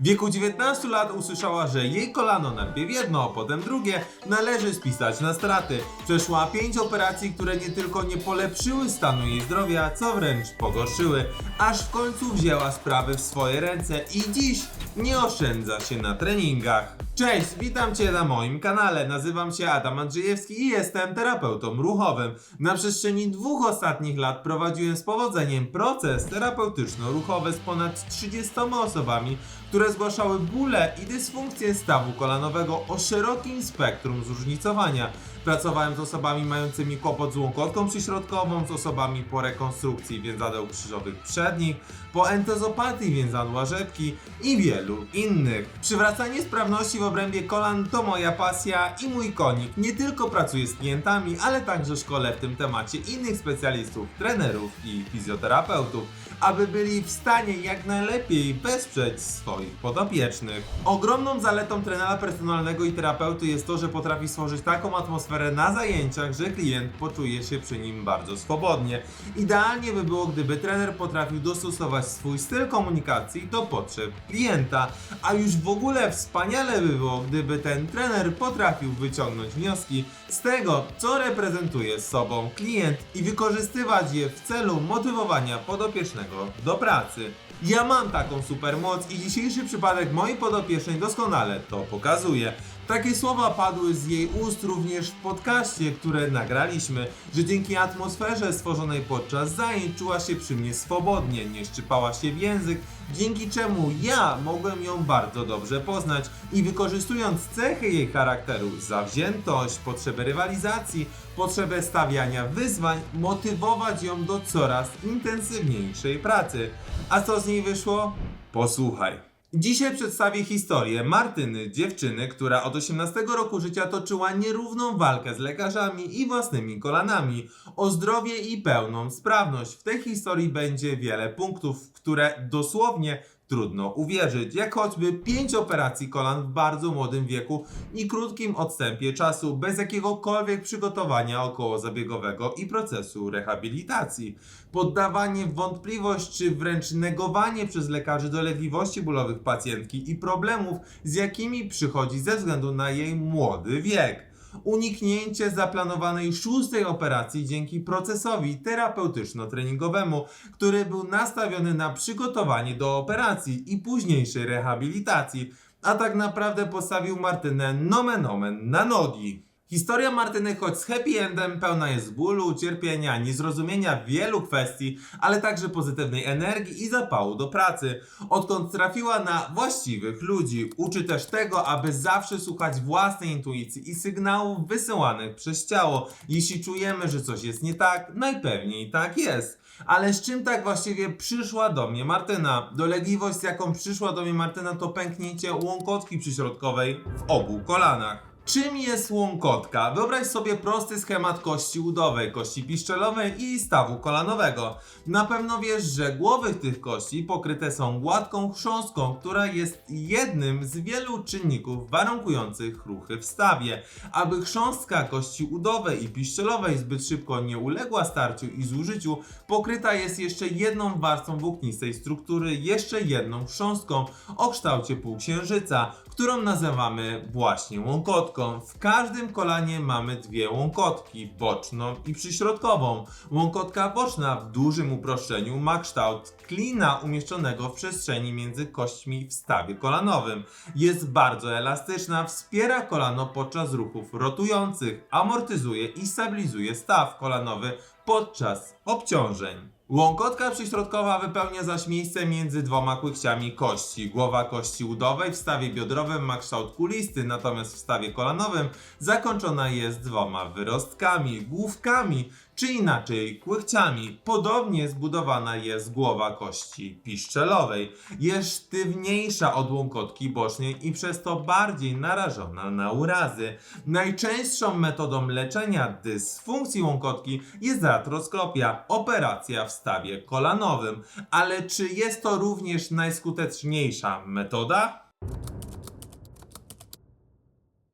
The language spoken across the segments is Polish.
W wieku 19 lat usłyszała, że jej kolano, najpierw jedno, potem drugie, należy spisać na straty. Przeszła pięć operacji, które nie tylko nie polepszyły stanu jej zdrowia, co wręcz pogorszyły, aż w końcu wzięła sprawy w swoje ręce i dziś nie oszczędza się na treningach. Cześć, witam Cię na moim kanale. Nazywam się Adam Andrzejewski i jestem terapeutą ruchowym. Na przestrzeni dwóch ostatnich lat prowadziłem z powodzeniem proces terapeutyczno-ruchowy z ponad 30 osobami, które zgłaszały bóle i dysfunkcje stawu kolanowego o szerokim spektrum zróżnicowania. Pracowałem z osobami mającymi kłopot z łąkotką przyśrodkową, z osobami po rekonstrukcji więzadeł krzyżowych przednich, po entezopatii więzadła rzepki i wielu innych. Przywracanie sprawności w obrębie kolan to moja pasja i mój konik. Nie tylko pracuję z klientami, ale także szkolę w tym temacie innych specjalistów, trenerów i fizjoterapeutów, aby byli w stanie jak najlepiej wesprzeć swoich podopiecznych. Ogromną zaletą trenera personalnego i terapeuty jest to, że potrafi stworzyć taką atmosferę na zajęciach, że klient poczuje się przy nim bardzo swobodnie. Idealnie by było, gdyby trener potrafił dostosować swój styl komunikacji do potrzeb klienta, a już w ogóle wspaniale by było, gdyby ten trener potrafił wyciągnąć wnioski z tego, co reprezentuje sobą klient i wykorzystywać je w celu motywowania podopiecznego do pracy. Ja mam taką supermoc i dzisiejszy przypadek mojej podopiecznej doskonale to pokazuje. Takie słowa padły z jej ust również w podcaście, które nagraliśmy, że dzięki atmosferze stworzonej podczas zajęć czuła się przy mnie swobodnie, nie szczypała się w język, dzięki czemu ja mogłem ją bardzo dobrze poznać i wykorzystując cechy jej charakteru, zawziętość, potrzebę rywalizacji, potrzebę stawiania wyzwań, motywować ją do coraz intensywniejszej pracy. A co z niej wyszło? Posłuchaj. Dzisiaj przedstawię historię Martyny, dziewczyny, która od 18 roku życia toczyła nierówną walkę z lekarzami i własnymi kolanami o zdrowie i pełną sprawność. W tej historii będzie wiele punktów, które dosłownie trudno uwierzyć, jak choćby 5 operacji kolan w bardzo młodym wieku i krótkim odstępie czasu, bez jakiegokolwiek przygotowania okołozabiegowego i procesu rehabilitacji. Poddawanie wątpliwość czy wręcz negowanie przez lekarzy dolegliwości bólowych pacjentki i problemów, z jakimi przychodzi ze względu na jej młody wiek uniknięcie zaplanowanej szóstej operacji dzięki procesowi terapeutyczno-treningowemu, który był nastawiony na przygotowanie do operacji i późniejszej rehabilitacji, a tak naprawdę postawił Martynę nomen omen na nogi. Historia Martyny, choć z happy endem, pełna jest bólu, cierpienia, niezrozumienia wielu kwestii, ale także pozytywnej energii i zapału do pracy. Odkąd trafiła na właściwych ludzi, uczy też tego, aby zawsze słuchać własnej intuicji i sygnałów wysyłanych przez ciało. Jeśli czujemy, że coś jest nie tak, najpewniej tak jest. Ale z czym tak właściwie przyszła do mnie Martyna? Dolegliwość, z jaką przyszła do mnie Martyna, to pęknięcie łąkotki przyśrodkowej w obu kolanach. Czym jest łąkotka? Wyobraź sobie prosty schemat kości udowej, kości piszczelowej i stawu kolanowego. Na pewno wiesz, że głowy tych kości pokryte są gładką chrząstką, która jest jednym z wielu czynników warunkujących ruchy w stawie. Aby chrząstka kości udowej i piszczelowej zbyt szybko nie uległa starciu i zużyciu, pokryta jest jeszcze jedną warstwą włóknistej struktury, jeszcze jedną chrząstką o kształcie półksiężyca, którą nazywamy właśnie łąkotką. W każdym kolanie mamy dwie łąkotki, boczną i przyśrodkową. Łąkotka boczna w dużym uproszczeniu ma kształt klina umieszczonego w przestrzeni między kośćmi w stawie kolanowym. Jest bardzo elastyczna, wspiera kolano podczas ruchów rotujących, amortyzuje i stabilizuje staw kolanowy podczas obciążeń. Łąkotka przyśrodkowa wypełnia zaś miejsce między dwoma kłychciami kości. Głowa kości udowej w stawie biodrowym ma kształt kulisty, natomiast w stawie kolanowym zakończona jest dwoma wyrostkami, główkami, czy inaczej kłychciami. Podobnie zbudowana jest głowa kości piszczelowej. Jest sztywniejsza od łąkotki bocznej i przez to bardziej narażona na urazy. Najczęstszą metodą leczenia dysfunkcji łąkotki jest artroskopia, operacja w stawie kolanowym. Ale czy jest to również najskuteczniejsza metoda?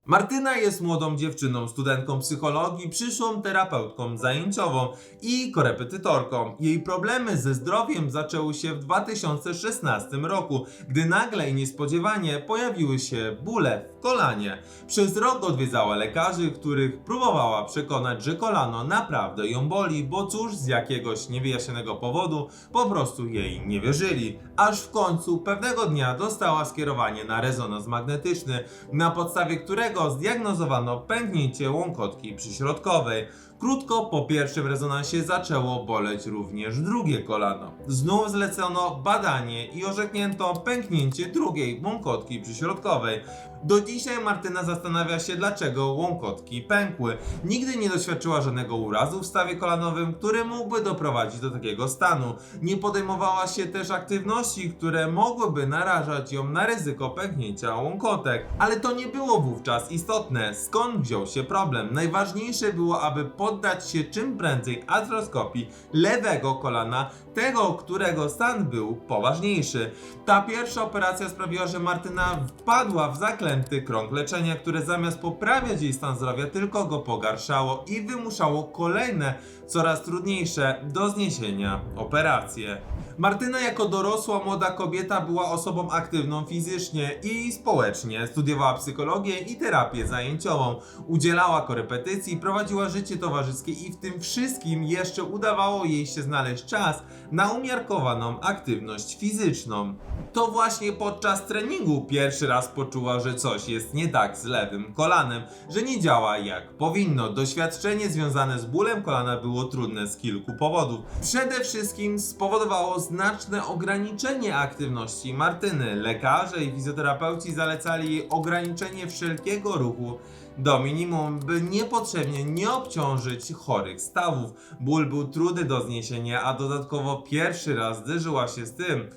Martyna jest młodą dziewczyną, studentką psychologii, przyszłą terapeutką zajęciową i korepetytorką. Jej problemy ze zdrowiem zaczęły się w 2016 roku, gdy nagle i niespodziewanie pojawiły się bóle w kolanie. Przez rok odwiedzała lekarzy, których próbowała przekonać, że kolano naprawdę ją boli, bo cóż z jakiegoś niewyjaśnionego powodu po prostu jej nie wierzyli. Aż w końcu pewnego dnia dostała skierowanie na rezonans magnetyczny, na podstawie którego zdiagnozowano pęknięcie łąkotki przyśrodkowej. Krótko po pierwszym rezonansie zaczęło boleć również drugie kolano. Znów zlecono badanie i orzeknięto pęknięcie drugiej łąkotki przyśrodkowej. Do dzisiaj Martyna zastanawia się, dlaczego łąkotki pękły. Nigdy nie doświadczyła żadnego urazu w stawie kolanowym, który mógłby doprowadzić do takiego stanu. Nie podejmowała się też aktywności, które mogłyby narażać ją na ryzyko pęknięcia łąkotek. Ale to nie było wówczas istotne. Skąd wziął się problem? Najważniejsze było, aby poddać się czym prędzej artroskopii lewego kolana, tego, którego stan był poważniejszy. Ta pierwsza operacja sprawiła, że Martyna wpadła w zaklęty krąg leczenia, które zamiast poprawiać jej stan zdrowia, tylko go pogarszało i wymuszało kolejne, coraz trudniejsze do zniesienia operacje. Martyna jako dorosła młoda kobieta była osobą aktywną fizycznie i społecznie. Studiowała psychologię i terapię zajęciową. Udzielała korepetycji, prowadziła życie towarzyskie i w tym wszystkim jeszcze udawało jej się znaleźć czas na umiarkowaną aktywność fizyczną. To właśnie podczas treningu pierwszy raz poczuła, że coś jest nie tak z lewym kolanem, że nie działa jak powinno. Doświadczenie związane z bólem kolana było trudne z kilku powodów. Przede wszystkim spowodowało znaczne ograniczenie aktywności Martyny. Lekarze i fizjoterapeuci zalecali ograniczenie wszelkiego ruchu do minimum, by niepotrzebnie nie obciążyć chorych stawów. Ból był trudny do zniesienia, a dodatkowo pierwszy raz zderzyła się z tym,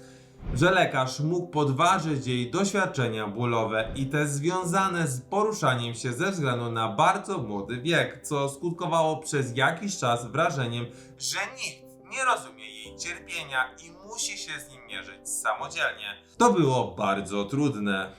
że lekarz mógł podważyć jej doświadczenia bólowe i te związane z poruszaniem się ze względu na bardzo młody wiek, co skutkowało przez jakiś czas wrażeniem, że nikt nie rozumie jej cierpienia i musi się z nim mierzyć samodzielnie. To było bardzo trudne.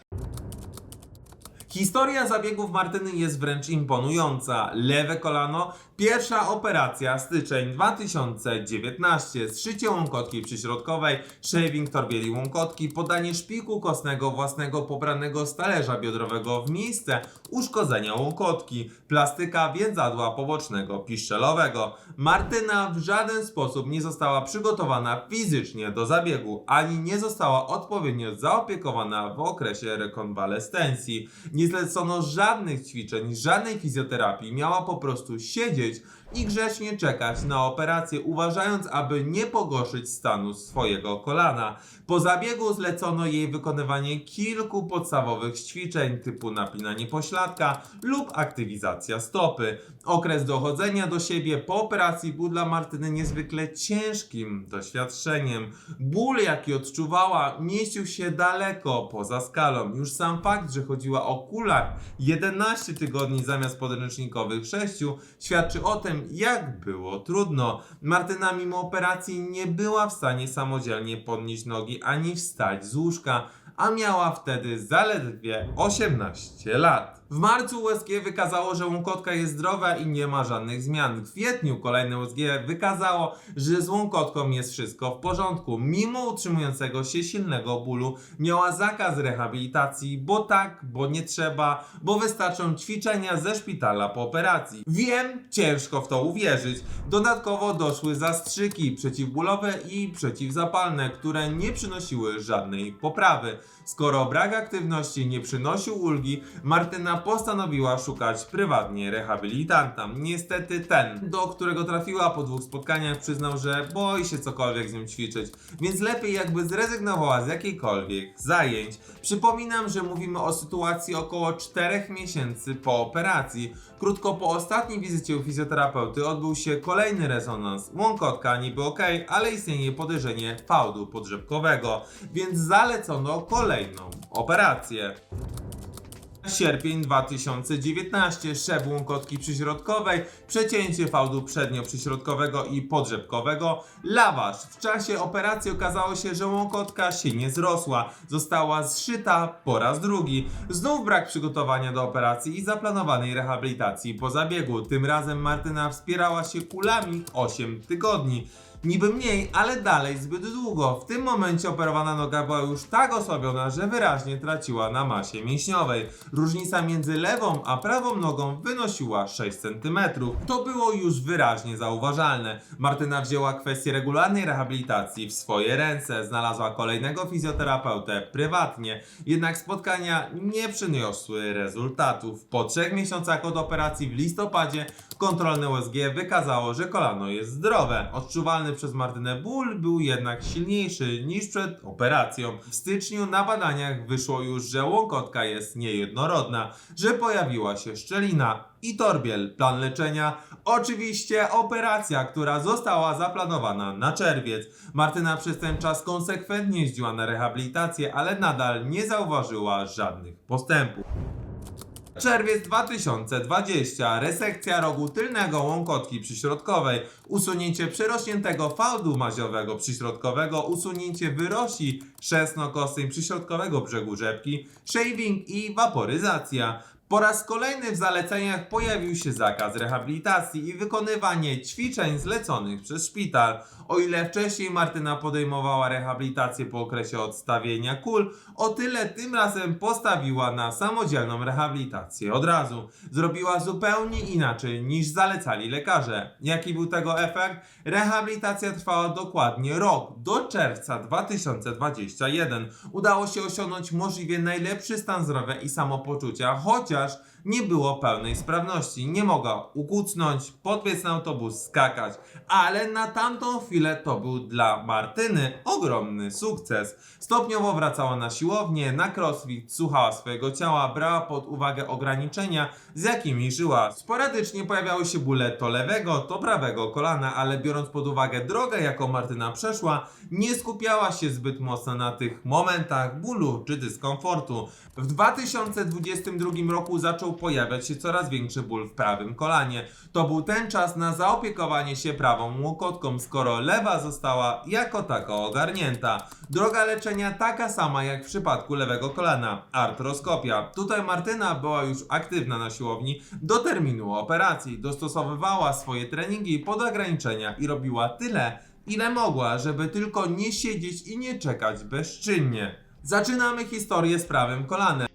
Historia zabiegów Martyny jest wręcz imponująca. Lewe kolano, pierwsza operacja, styczeń 2019, zszycie łąkotki przyśrodkowej, shaving torbieli łąkotki, podanie szpiku kostnego własnego pobranego z talerza biodrowego w miejsce uszkodzenia łąkotki, plastyka więzadła pobocznego piszczelowego. Martyna w żaden sposób nie została przygotowana fizycznie do zabiegu, ani nie została odpowiednio zaopiekowana w okresie rekonwalescencji. Nie zlecono żadnych ćwiczeń, żadnej fizjoterapii, miała po prostu siedzieć States i grzecznie czekać na operację, uważając, aby nie pogorszyć stanu swojego kolana. Po zabiegu zlecono jej wykonywanie kilku podstawowych ćwiczeń typu napinanie pośladka lub aktywizacja stopy. Okres dochodzenia do siebie po operacji był dla Martyny niezwykle ciężkim doświadczeniem. Ból, jaki odczuwała, mieścił się daleko poza skalą. Już sam fakt, że chodziła o kular 11 tygodni zamiast podręcznikowych 6, świadczy o tym, jak było trudno. Martyna mimo operacji nie była w stanie samodzielnie podnieść nogi ani wstać z łóżka, a miała wtedy zaledwie 18 lat. W marcu USG wykazało, że łąkotka jest zdrowa i nie ma żadnych zmian. W kwietniu kolejne USG wykazało, że z łąkotką jest wszystko w porządku. Mimo utrzymującego się silnego bólu miała zakaz rehabilitacji, bo tak, bo nie trzeba, bo wystarczą ćwiczenia ze szpitala po operacji. Wiem, ciężko w to uwierzyć. Dodatkowo doszły zastrzyki przeciwbólowe i przeciwzapalne, które nie przynosiły żadnej poprawy. Skoro brak aktywności nie przynosił ulgi, Martyna postanowiła szukać prywatnie rehabilitanta. Niestety ten, do którego trafiła po dwóch spotkaniach, przyznał, że boi się cokolwiek z nim ćwiczyć, więc lepiej jakby zrezygnowała z jakiejkolwiek zajęć. Przypominam, że mówimy o sytuacji około 4 miesięcy po operacji. Krótko po ostatniej wizycie u fizjoterapeuty odbył się kolejny rezonans. Łąkotka niby ok, ale istnieje podejrzenie fałdu podrzepkowego, więc zalecono kolejną operację. Sierpień 2019, szeb łąkotki przyśrodkowej, przecięcie fałdu przednio-przyśrodkowego i podrzepkowego, laważ. W czasie operacji okazało się, że łąkotka się nie zrosła, została zszyta po raz drugi. Znów brak przygotowania do operacji i zaplanowanej rehabilitacji po zabiegu. Tym razem Martyna wspierała się kulami 8 tygodni. Niby mniej, ale dalej zbyt długo. W tym momencie operowana noga była już tak osłabiona, że wyraźnie traciła na masie mięśniowej. Różnica między lewą a prawą nogą wynosiła 6 cm. To było już wyraźnie zauważalne. Martyna wzięła kwestię regularnej rehabilitacji w swoje ręce. Znalazła kolejnego fizjoterapeutę prywatnie. Jednak spotkania nie przyniosły rezultatów. Po trzech miesiącach od operacji w listopadzie kontrolne USG wykazało, że kolano jest zdrowe. Odczuwalny przez Martynę ból był jednak silniejszy niż przed operacją. W styczniu na badaniach wyszło już, że łąkotka jest niejednorodna, że pojawiła się szczelina i torbiel. Plan leczenia oczywiście operacja, która została zaplanowana na czerwiec. Martyna przez ten czas konsekwentnie jeździła na rehabilitację, ale nadal nie zauważyła żadnych postępów. Czerwiec 2020. Resekcja rogu tylnego łąkotki przyśrodkowej, usunięcie przerośniętego fałdu maziowego przyśrodkowego, usunięcie wyrosi szesnokostnej przyśrodkowego brzegu rzepki, shaving i waporyzacja. Po raz kolejny w zaleceniach pojawił się zakaz rehabilitacji i wykonywanie ćwiczeń zleconych przez szpital. O ile wcześniej Martyna podejmowała rehabilitację po okresie odstawienia kul, o tyle tym razem postawiła na samodzielną rehabilitację od razu. Zrobiła zupełnie inaczej niż zalecali lekarze. Jaki był tego efekt? Rehabilitacja trwała dokładnie rok, do czerwca 2021. Udało się osiągnąć możliwie najlepszy stan zdrowia i samopoczucia, chociaż podcast nie było pełnej sprawności. Nie mogła ukucnąć, podbiec na autobus, skakać. Ale na tamtą chwilę to był dla Martyny ogromny sukces. Stopniowo wracała na siłownię, na crossfit, słuchała swojego ciała, brała pod uwagę ograniczenia, z jakimi żyła. Sporadycznie pojawiały się bóle to lewego, to prawego kolana, ale biorąc pod uwagę drogę, jaką Martyna przeszła, nie skupiała się zbyt mocno na tych momentach bólu czy dyskomfortu. W 2022 roku zaczął pojawiać się coraz większy ból w prawym kolanie. To był ten czas na zaopiekowanie się prawą łokotką, skoro lewa została jako tako ogarnięta. Droga leczenia taka sama jak w przypadku lewego kolana artroskopia. Tutaj Martyna była już aktywna na siłowni do terminu operacji, dostosowywała swoje treningi pod ograniczenia i robiła tyle, ile mogła, żeby tylko nie siedzieć i nie czekać bezczynnie. Zaczynamy historię z prawym kolanem.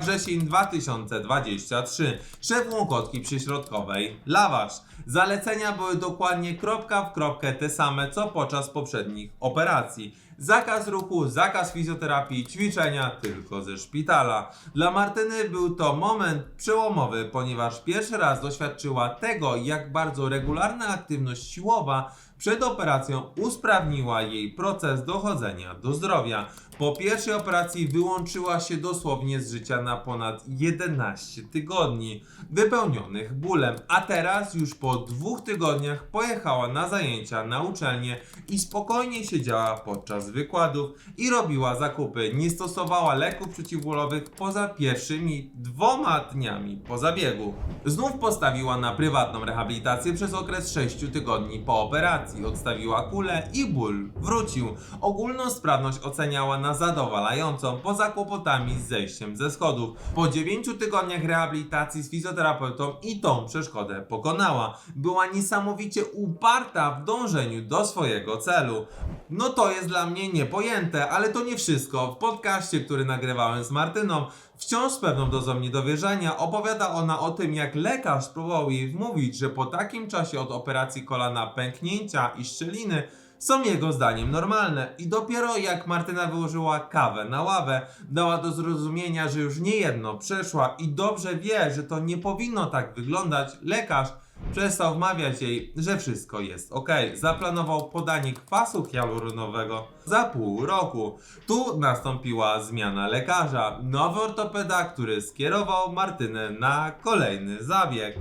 Wrzesień 2023. Szef łąkotki przyśrodkowej. Lawasz. Zalecenia były dokładnie kropka w kropkę te same co podczas poprzednich operacji. Zakaz ruchu, zakaz fizjoterapii, ćwiczenia tylko ze szpitala. Dla Martyny był to moment przełomowy, ponieważ pierwszy raz doświadczyła tego, jak bardzo regularna aktywność siłowa przed operacją usprawniła jej proces dochodzenia do zdrowia. Po pierwszej operacji wyłączyła się dosłownie z życia na ponad 11 tygodni, wypełnionych bólem, a teraz już po dwóch tygodniach pojechała na zajęcia na uczelnię i spokojnie siedziała podczas wykładów i robiła zakupy. Nie stosowała leków przeciwbólowych poza pierwszymi dwoma dniami po zabiegu. Znów postawiła na prywatną rehabilitację przez okres 6 tygodni po operacji. Odstawiła kulę i ból wrócił. Ogólną sprawność oceniała na zadowalającą, poza kłopotami z zejściem ze schodów. Po 9 tygodniach rehabilitacji z fizjoterapeutą i tą przeszkodę pokonała. Była niesamowicie uparta w dążeniu do swojego celu. No to jest dla mnie niepojęte, ale to nie wszystko. W podcaście, który nagrywałem z Martyną, wciąż z pewną dozą niedowierzania opowiada ona o tym, jak lekarz próbował jej wmówić, że po takim czasie od operacji kolana pęknięcia i szczeliny są jego zdaniem normalne. I dopiero jak Martyna wyłożyła kawę na ławę, dała do zrozumienia, że już nie jedno przeszła i dobrze wie, że to nie powinno tak wyglądać, lekarz przestał wmawiać jej, że wszystko jest ok. Zaplanował podanie kwasu hialuronowego za pół roku. Tu nastąpiła zmiana lekarza. Nowy ortopeda, który skierował Martynę na kolejny zabieg.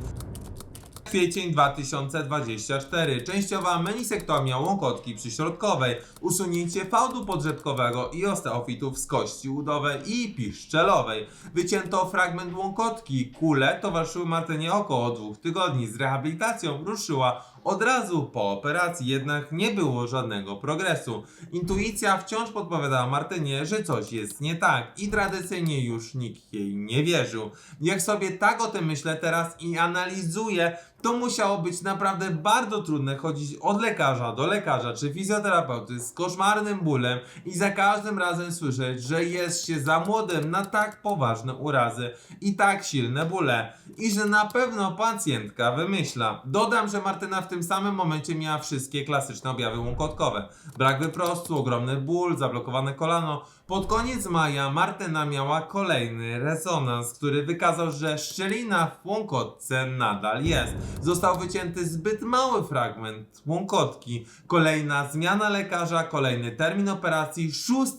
Kwiecień 2024. Częściowa menisektomia łąkotki przyśrodkowej, usunięcie fałdu podrzepkowego i osteofitów z kości udowej i piszczelowej. Wycięto fragment łąkotki. Kule towarzyszyły Martynie około dwóch tygodni. Z rehabilitacją ruszyła od razu po operacji, jednak nie było żadnego progresu. Intuicja wciąż podpowiadała Martynie, że coś jest nie tak i tradycyjnie już nikt jej nie wierzył. Jak sobie tak o tym myślę teraz i analizuję, to musiało być naprawdę bardzo trudne chodzić od lekarza do lekarza czy fizjoterapeuty z koszmarnym bólem i za każdym razem słyszeć, że jest się za młodym na tak poważne urazy i tak silne bóle i że na pewno pacjentka wymyśla. Dodam, że Martyna w tym samym momencie miała wszystkie klasyczne objawy łąkotkowe. Brak wyprostu, ogromny ból, zablokowane kolano. Pod koniec maja Martyna miała kolejny rezonans, który wykazał, że szczelina w łąkotce nadal jest. Został wycięty zbyt mały fragment łąkotki. Kolejna zmiana lekarza, kolejny termin operacji, 6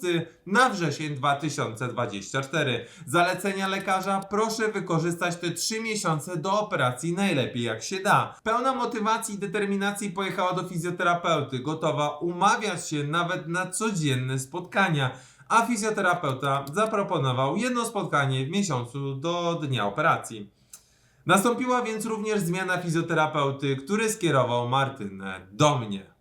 na wrzesień 2024. Zalecenia lekarza, proszę wykorzystać te 3 miesiące do operacji najlepiej jak się da. Pełna motywacji i determinacji pojechała do fizjoterapeuty, gotowa umawiać się nawet na codzienne spotkania a fizjoterapeuta zaproponował jedno spotkanie w miesiącu do dnia operacji. Nastąpiła więc również zmiana fizjoterapeuty, który skierował Martynę do mnie.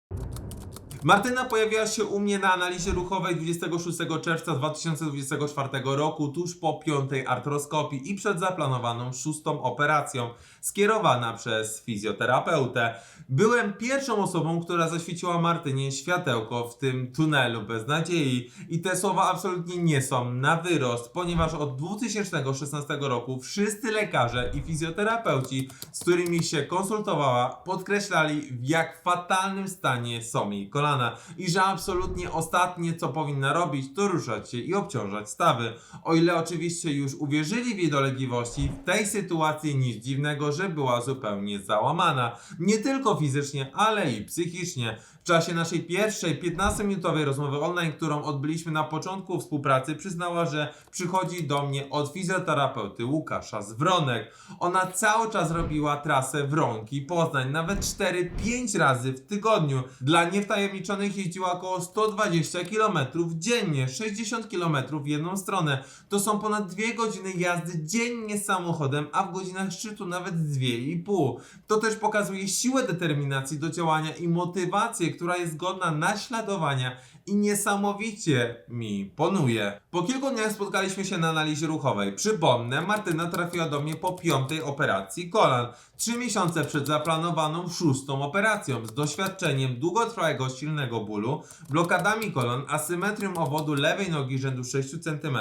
Martyna pojawiła się u mnie na analizie ruchowej 26 czerwca 2024 roku, tuż po piątej artroskopii i przed zaplanowaną szóstą operacją, skierowana przez fizjoterapeutę. Byłem pierwszą osobą, która zaświeciła Martynie światełko w tym tunelu bez nadziei i te słowa absolutnie nie są na wyrost, ponieważ od 2016 roku wszyscy lekarze i fizjoterapeuci, z którymi się konsultowała, podkreślali w jak fatalnym stanie są jej kolana i że absolutnie ostatnie co powinna robić to ruszać się i obciążać stawy. O ile oczywiście już uwierzyli w jej dolegliwości, w tej sytuacji nic dziwnego, że była zupełnie załamana. Nie tylko fizycznie, ale i psychicznie. W czasie naszej pierwszej 15-minutowej rozmowy online, którą odbyliśmy na początku współpracy, przyznała, że przychodzi do mnie od fizjoterapeuty Łukasza z Wronek. Ona cały czas robiła trasę Wronki Poznań, nawet 4-5 razy w tygodniu. Dla niewtajemniczonych jeździła około 120 km dziennie, 60 km w jedną stronę. To są ponad 2 godziny jazdy dziennie samochodem, a w godzinach szczytu nawet 2,5. To też pokazuje siłę determinacji do działania i motywację, która jest godna naśladowania i niesamowicie mi ponuje. Po kilku dniach spotkaliśmy się na analizie ruchowej. Przypomnę, Martyna trafiła do mnie po piątej operacji kolan. Trzy miesiące przed zaplanowaną szóstą operacją z doświadczeniem długotrwałego silnego bólu, blokadami kolan, asymetrią owodu lewej nogi rzędu 6 cm,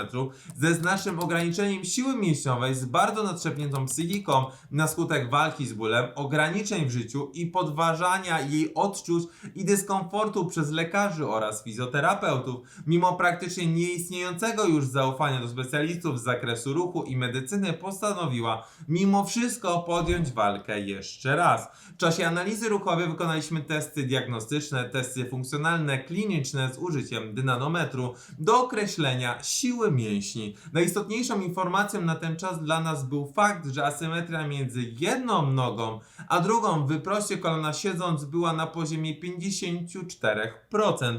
ze znacznym ograniczeniem siły mięśniowej, z bardzo nadszepniętą psychiką na skutek walki z bólem, ograniczeń w życiu i podważania jej odczuć i dyskomfortu przez lekarzy oraz fizjoterapeutów, mimo praktycznie nieistniejącego już zaufania do specjalistów z zakresu ruchu i medycyny, postanowiła mimo wszystko podjąć walkę jeszcze raz. W czasie analizy ruchowej wykonaliśmy testy diagnostyczne, testy funkcjonalne, kliniczne z użyciem dynanometru do określenia siły mięśni. Najistotniejszą informacją na ten czas dla nas był fakt, że asymetria między jedną nogą a drugą w wyproście kolana siedząc była na poziomie 54%.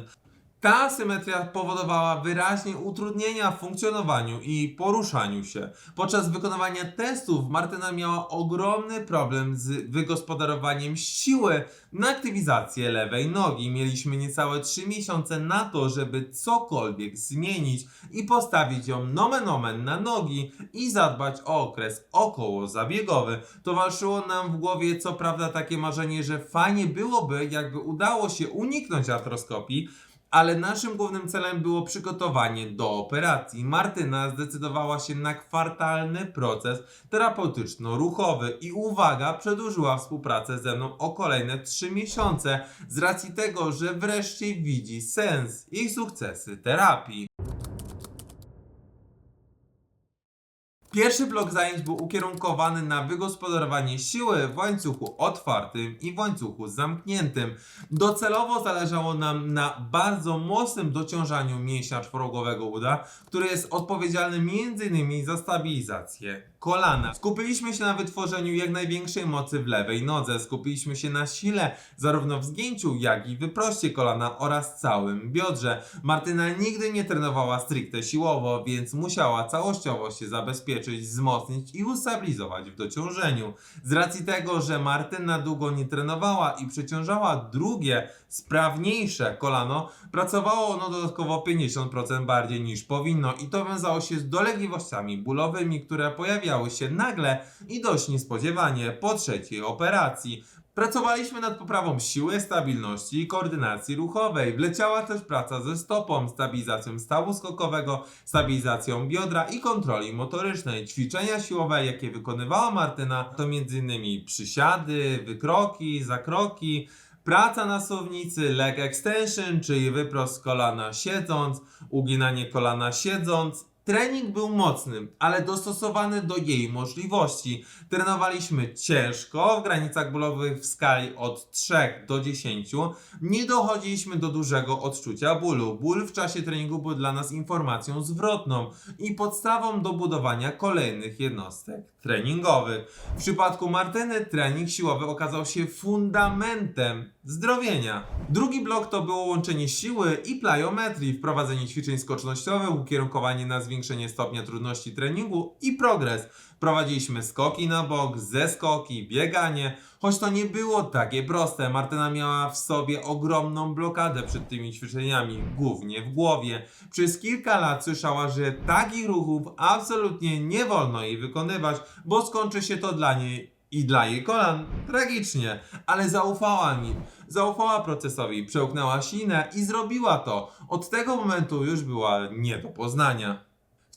Ta asymetria powodowała wyraźnie utrudnienia w funkcjonowaniu i poruszaniu się. Podczas wykonywania testów Martyna miała ogromny problem z wygospodarowaniem siły na aktywizację lewej nogi. Mieliśmy niecałe 3 miesiące na to, żeby cokolwiek zmienić i postawić ją nomen omen na nogi i zadbać o okres okołozabiegowy. Towarzyszyło nam w głowie co prawda takie marzenie, że fajnie byłoby, jakby udało się uniknąć artroskopii, ale naszym głównym celem było przygotowanie do operacji. Martyna zdecydowała się na kwartalny proces terapeutyczno-ruchowy i uwaga, przedłużyła współpracę ze mną o kolejne 3 miesiące z racji tego, że wreszcie widzi sens i sukcesy terapii. Pierwszy blok zajęć był ukierunkowany na wygospodarowanie siły w łańcuchu otwartym i w łańcuchu zamkniętym. Docelowo zależało nam na bardzo mocnym dociążaniu mięśnia czworogłowego uda, który jest odpowiedzialny m.in. za stabilizację kolana. Skupiliśmy się na wytworzeniu jak największej mocy w lewej nodze. Skupiliśmy się na sile zarówno w zgięciu, jak i wyproście kolana oraz całym biodrze. Martyna nigdy nie trenowała stricte siłowo, więc musiała całościowo się zabezpieczyć, wzmocnić i ustabilizować w dociążeniu. Z racji tego, że Martyna długo nie trenowała i przeciążała drugie, sprawniejsze kolano, pracowało ono dodatkowo 50% bardziej niż powinno i to wiązało się z dolegliwościami bólowymi, które pojawiały się nagle i dość niespodziewanie po trzeciej operacji. Pracowaliśmy nad poprawą siły, stabilności i koordynacji ruchowej. Wleciała też praca ze stopą, stabilizacją stawu skokowego, stabilizacją biodra i kontroli motorycznej. Ćwiczenia siłowe, jakie wykonywała Martyna, to m.in. przysiady, wykroki, zakroki, praca na słownicy, leg extension, czyli wyprost kolana siedząc, uginanie kolana siedząc. Trening był mocny, ale dostosowany do jej możliwości. Trenowaliśmy ciężko, w granicach bólowych w skali od 3 do 10. Nie dochodziliśmy do dużego odczucia bólu. Ból w czasie treningu był dla nas informacją zwrotną i podstawą do budowania kolejnych jednostek treningowych. W przypadku Martyny trening siłowy okazał się fundamentem zdrowienia. Drugi blok to było łączenie siły i plyometrii, wprowadzenie ćwiczeń skocznościowych, ukierunkowanie na zwiększenie stopnia trudności treningu i progres. Prowadziliśmy skoki na bok, zeskoki, bieganie, choć to nie było takie proste. Martyna miała w sobie ogromną blokadę przed tymi ćwiczeniami, głównie w głowie. Przez kilka lat słyszała, że takich ruchów absolutnie nie wolno jej wykonywać, bo skończy się to dla niej i dla jej kolan tragicznie, ale zaufała mi. Zaufała procesowi, przełknęła sinę i zrobiła to. Od tego momentu już była nie do poznania.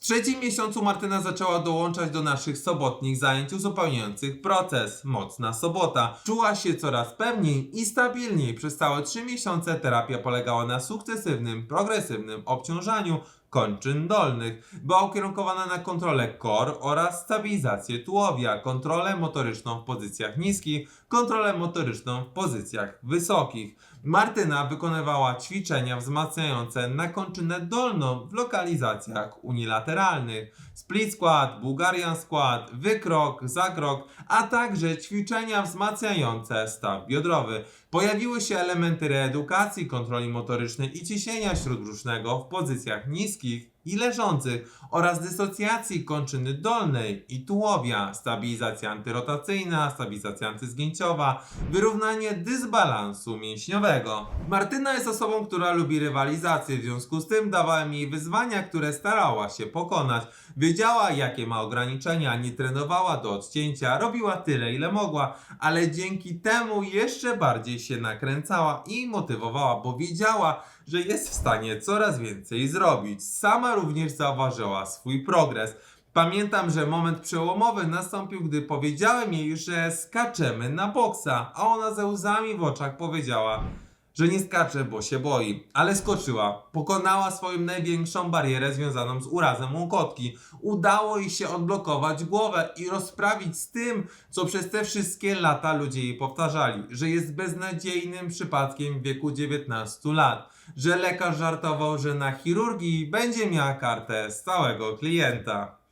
Trzecim miesiącu Martyna zaczęła dołączać do naszych sobotnich zajęć uzupełniających proces. Mocna sobota. Czuła się coraz pewniej i stabilniej. Przez całe 3 miesiące terapia polegała na sukcesywnym, progresywnym obciążaniu kończyn dolnych. Była ukierunkowana na kontrolę core oraz stabilizację tułowia, kontrolę motoryczną w pozycjach niskich, kontrolę motoryczną w pozycjach wysokich. Martyna wykonywała ćwiczenia wzmacniające nakończynę dolną w lokalizacjach unilateralnych. Split squat, Bulgarian squat, wykrok, zakrok, a także ćwiczenia wzmacniające staw biodrowy. Pojawiły się elementy reedukacji, kontroli motorycznej i ciśnienia śródbrzusznego w pozycjach niskich i leżących oraz dysocjacji kończyny dolnej i tułowia, stabilizacja antyrotacyjna, stabilizacja antyzgięciowa, wyrównanie dysbalansu mięśniowego. Martyna jest osobą, która lubi rywalizację, w związku z tym dawałem jej wyzwania, które starała się pokonać. Wiedziała, jakie ma ograniczenia, nie trenowała do odcięcia, robiła tyle, ile mogła, ale dzięki temu jeszcze bardziej się nakręcała i motywowała, bo wiedziała, że jest w stanie coraz więcej zrobić. Sama również zauważyła swój progres. Pamiętam, że moment przełomowy nastąpił, gdy powiedziałem jej, że skaczemy na boksa, a ona ze łzami w oczach powiedziała, że nie skacze, bo się boi, ale skoczyła. Pokonała swoją największą barierę związaną z urazem łąkotki. Udało jej się odblokować głowę i rozprawić z tym, co przez te wszystkie lata ludzie jej powtarzali, że jest beznadziejnym przypadkiem w wieku 19 lat, że lekarz żartował, że na chirurgii będzie miała kartę stałego klienta.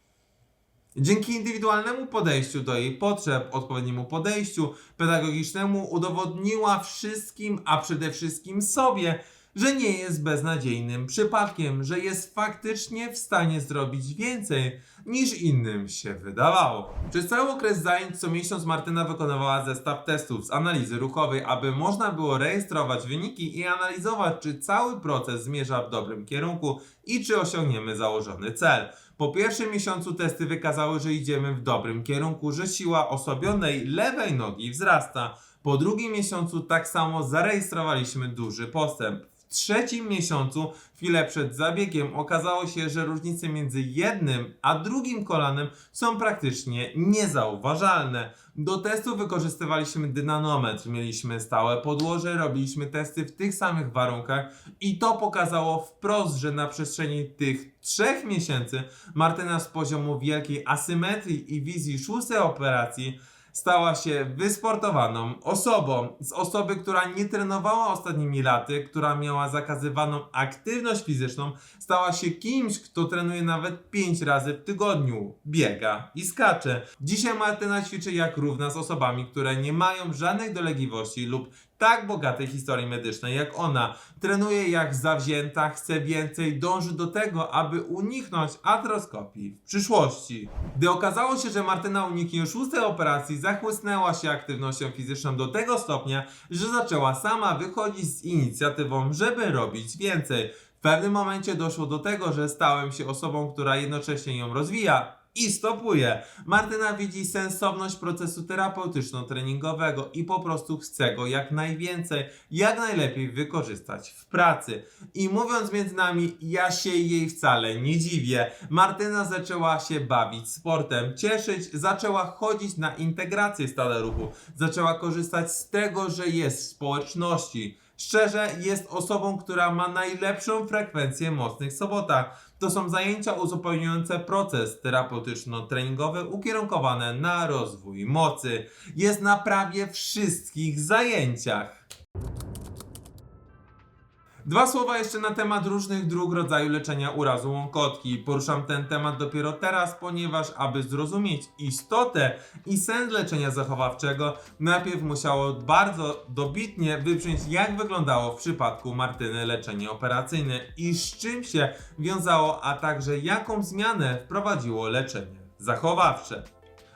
Dzięki indywidualnemu podejściu do jej potrzeb, odpowiedniemu podejściu pedagogicznemu udowodniła wszystkim, a przede wszystkim sobie, że nie jest beznadziejnym przypadkiem, że jest faktycznie w stanie zrobić więcej niż innym się wydawało. Przez cały okres zajęć co miesiąc Martyna wykonywała zestaw testów z analizy ruchowej, aby można było rejestrować wyniki i analizować, czy cały proces zmierza w dobrym kierunku i czy osiągniemy założony cel. Po pierwszym miesiącu testy wykazały, że idziemy w dobrym kierunku, że siła osobionej lewej nogi wzrasta. Po drugim miesiącu tak samo zarejestrowaliśmy duży postęp. Trzecim miesiącu, chwilę przed zabiegiem, okazało się, że różnice między jednym a drugim kolanem są praktycznie niezauważalne. Do testu wykorzystywaliśmy dynanometr, mieliśmy stałe podłoże, robiliśmy testy w tych samych warunkach i to pokazało wprost, że na przestrzeni tych trzech miesięcy Martyna z poziomu wielkiej asymetrii i wizji szóstej operacji stała się wysportowaną osobą. Z osoby, która nie trenowała ostatnimi laty, która miała zakazywaną aktywność fizyczną, stała się kimś, kto trenuje nawet 5 razy w tygodniu, biega i skacze. Dzisiaj Martyna ćwiczy jak równa z osobami, które nie mają żadnych dolegliwości lub tak bogatej historii medycznej jak ona. Trenuje jak zawzięta, chce więcej, dąży do tego, aby uniknąć atroskopii w przyszłości. Gdy okazało się, że Martyna uniknie szóstej operacji, zachłysnęła się aktywnością fizyczną do tego stopnia, że zaczęła sama wychodzić z inicjatywą, żeby robić więcej. W pewnym momencie doszło do tego, że stałem się osobą, która jednocześnie ją rozwija i stopuje. Martyna widzi sensowność procesu terapeutyczno-treningowego i po prostu chce go jak najwięcej, jak najlepiej wykorzystać w pracy. I mówiąc między nami, ja się jej wcale nie dziwię. Martyna zaczęła się bawić sportem, cieszyć, zaczęła chodzić na integrację stada ruchu, zaczęła korzystać z tego, że jest w społeczności. Szczerze, jest osobą, która ma najlepszą frekwencję mocnych sobotach. To są zajęcia uzupełniające proces terapeutyczno-treningowy ukierunkowane na rozwój mocy. Jest na prawie wszystkich zajęciach. Dwa słowa jeszcze na temat różnych dróg rodzaju leczenia urazu łąkotki. Poruszam ten temat dopiero teraz, ponieważ aby zrozumieć istotę i sens leczenia zachowawczego, najpierw musiało bardzo dobitnie wybrzmieć jak wyglądało w przypadku Martyny leczenie operacyjne i z czym się wiązało, a także jaką zmianę wprowadziło leczenie zachowawcze.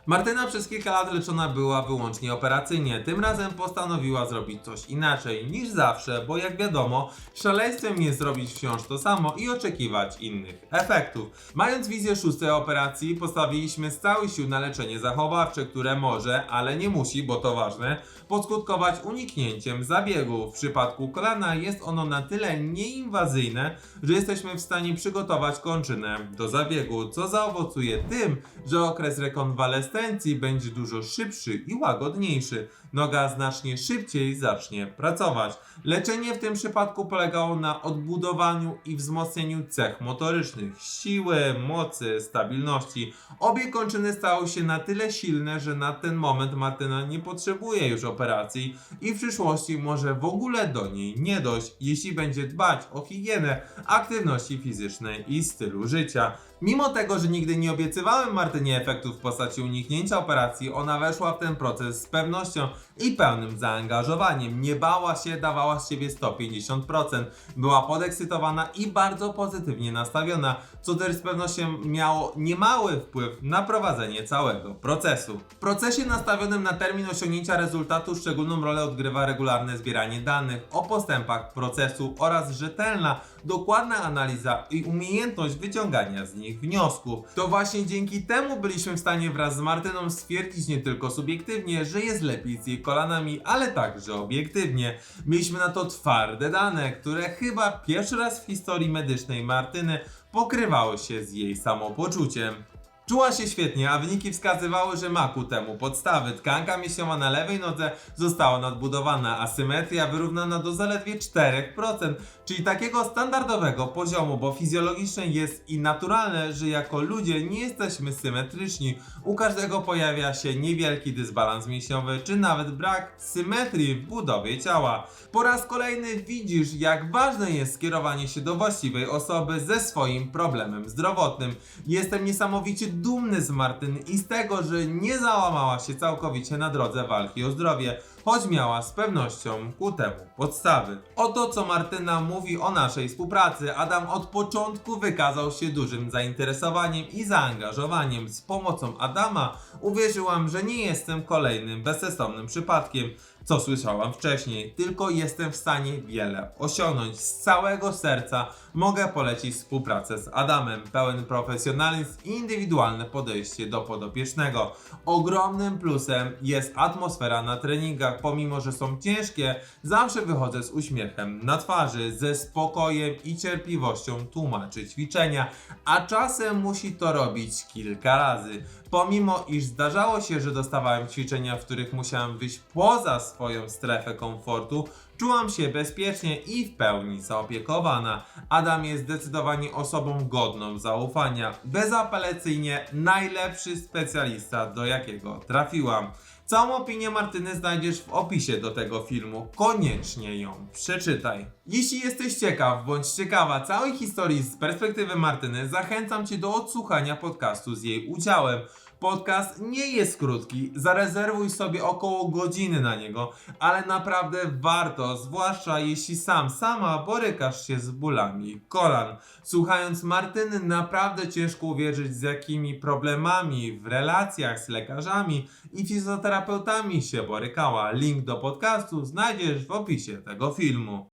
Martyna przez kilka lat leczona była wyłącznie operacyjnie. Tym razem postanowiła zrobić coś inaczej niż zawsze, bo jak wiadomo, szaleństwem jest zrobić wciąż to samo i oczekiwać innych efektów. Mając wizję szóstej operacji, postawiliśmy z całych sił na leczenie zachowawcze, które może, ale nie musi, bo to ważne, poskutkować uniknięciem zabiegu. W przypadku kolana jest ono na tyle nieinwazyjne, że jesteśmy w stanie przygotować kończynę do zabiegu, co zaowocuje tym, że okres rekonwalescencji będzie dużo szybszy i łagodniejszy. Noga znacznie szybciej zacznie pracować. Leczenie w tym przypadku polegało na odbudowaniu i wzmocnieniu cech motorycznych, siły, mocy, stabilności. Obie kończyny stały się na tyle silne, że na ten moment Martyna nie potrzebuje już operacji i w przyszłości może w ogóle do niej nie dojść, jeśli będzie dbać o higienę, aktywności fizycznej i stylu życia. Mimo tego, że nigdy nie obiecywałem Martynie efektów w postaci uniknięcia operacji, ona weszła w ten proces z pewnością i pełnym zaangażowaniem. Nie bała się, dawała z siebie 150%. Była podekscytowana i bardzo pozytywnie nastawiona, co też z pewnością miało niemały wpływ na prowadzenie całego procesu. W procesie nastawionym na termin osiągnięcia rezultatu szczególną rolę odgrywa regularne zbieranie danych o postępach procesu oraz rzetelna, dokładna analiza i umiejętność wyciągania z nich wniosków. To właśnie dzięki temu byliśmy w stanie wraz z Martyną stwierdzić nie tylko subiektywnie, że jest lepiej jej kolanami, ale także obiektywnie. Mieliśmy na to twarde dane, które chyba pierwszy raz w historii medycznej Martyny pokrywały się z jej samopoczuciem. Czuła się świetnie, a wyniki wskazywały, że ma ku temu podstawy. Tkanka mięśniowa na lewej nodze została nadbudowana, a symetria wyrównana do zaledwie 4%, czyli takiego standardowego poziomu, bo fizjologicznie jest i naturalne, że jako ludzie nie jesteśmy symetryczni. U każdego pojawia się niewielki dysbalans mięśniowy, czy nawet brak symetrii w budowie ciała. Po raz kolejny widzisz, jak ważne jest skierowanie się do właściwej osoby ze swoim problemem zdrowotnym. Jestem niesamowicie dumny z Martyny i z tego, że nie załamała się całkowicie na drodze walki o zdrowie, choć miała z pewnością ku temu podstawy. Oto co Martyna mówi o naszej współpracy. Adam od początku wykazał się dużym zainteresowaniem i zaangażowaniem. Z pomocą Adama uwierzyłam, że nie jestem kolejnym bezsensownym przypadkiem co słyszałam wcześniej, tylko jestem w stanie wiele osiągnąć. Z całego serca mogę polecić współpracę z Adamem. Pełen profesjonalizm i indywidualne podejście do podopiecznego. Ogromnym plusem jest atmosfera na treningach, pomimo że są ciężkie, zawsze wychodzę z uśmiechem na twarzy, ze spokojem i cierpliwością tłumaczy ćwiczenia, a czasem musi to robić kilka razy. Pomimo iż zdarzało się, że dostawałem ćwiczenia, w których musiałem wyjść poza swoją strefę komfortu, czułam się bezpiecznie i w pełni zaopiekowana. Adam jest zdecydowanie osobą godną zaufania. Bezapelacyjnie najlepszy specjalista, do jakiego trafiłam. Całą opinię Martyny znajdziesz w opisie do tego filmu. Koniecznie ją przeczytaj. Jeśli jesteś ciekaw bądź ciekawa całej historii z perspektywy Martyny, zachęcam Cię do odsłuchania podcastu z jej udziałem. Podcast nie jest krótki, zarezerwuj sobie około godziny na niego, ale naprawdę warto, zwłaszcza jeśli sam, sama borykasz się z bólami kolan. Słuchając Martyny, naprawdę ciężko uwierzyć, z jakimi problemami w relacjach z lekarzami i fizjoterapeutami się borykała. Link do podcastu znajdziesz w opisie tego filmu.